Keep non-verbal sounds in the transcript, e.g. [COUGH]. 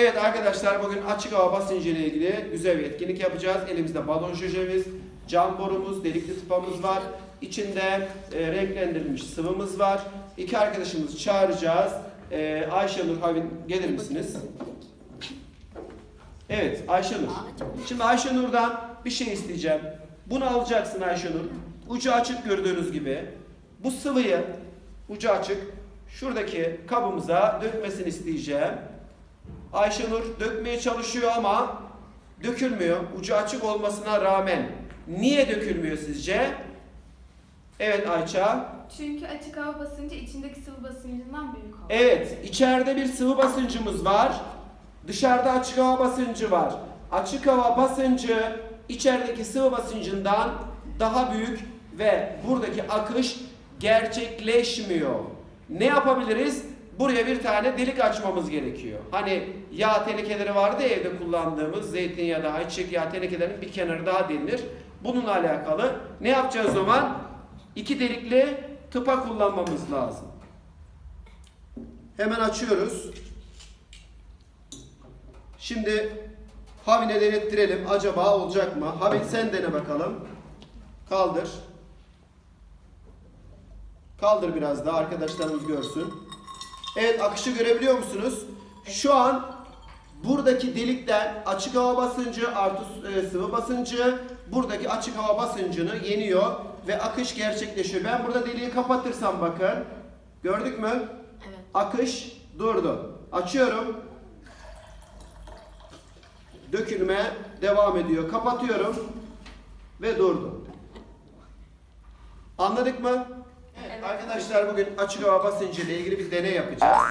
Evet arkadaşlar bugün açık hava basıncı ilgili güzel bir etkinlik yapacağız. Elimizde balon şişemiz, cam borumuz, delikli tıpamız var. İçinde e, renklendirilmiş sıvımız var. İki arkadaşımızı çağıracağız. E, Ayşenur Havin gelir misiniz? Evet Ayşenur. Şimdi Ayşenur'dan bir şey isteyeceğim. Bunu alacaksın Ayşenur. Ucu açık gördüğünüz gibi. Bu sıvıyı ucu açık şuradaki kabımıza dökmesini isteyeceğim. Ayşenur dökmeye çalışıyor ama dökülmüyor. Ucu açık olmasına rağmen. Niye dökülmüyor sizce? Evet Ayça. Çünkü açık hava basıncı içindeki sıvı basıncından büyük olur. Evet, içeride bir sıvı basıncımız var. Dışarıda açık hava basıncı var. Açık hava basıncı içerideki sıvı basıncından daha büyük ve buradaki akış gerçekleşmiyor. Ne yapabiliriz? Buraya bir tane delik açmamız gerekiyor. Hani yağ tenekeleri vardı ya evde kullandığımız zeytinyağı da ayçiçek yağı tenekelerinin bir kenarı daha delinir. Bununla alakalı ne yapacağız o zaman? İki delikli tıpa kullanmamız lazım. Hemen açıyoruz. Şimdi Havin'e denettirelim. Acaba olacak mı? Havin sen dene bakalım. Kaldır. Kaldır biraz daha arkadaşlarımız görsün. Evet akışı görebiliyor musunuz? Şu an buradaki delikten açık hava basıncı artı e, sıvı basıncı buradaki açık hava basıncını yeniyor ve akış gerçekleşiyor. Ben burada deliği kapatırsam bakın. Gördük mü? Evet. Akış durdu. Açıyorum. Dökülme devam ediyor. Kapatıyorum ve durdu. Anladık mı? Evet. Arkadaşlar bugün açık hava basıncı ile ilgili bir deney yapacağız. [LAUGHS]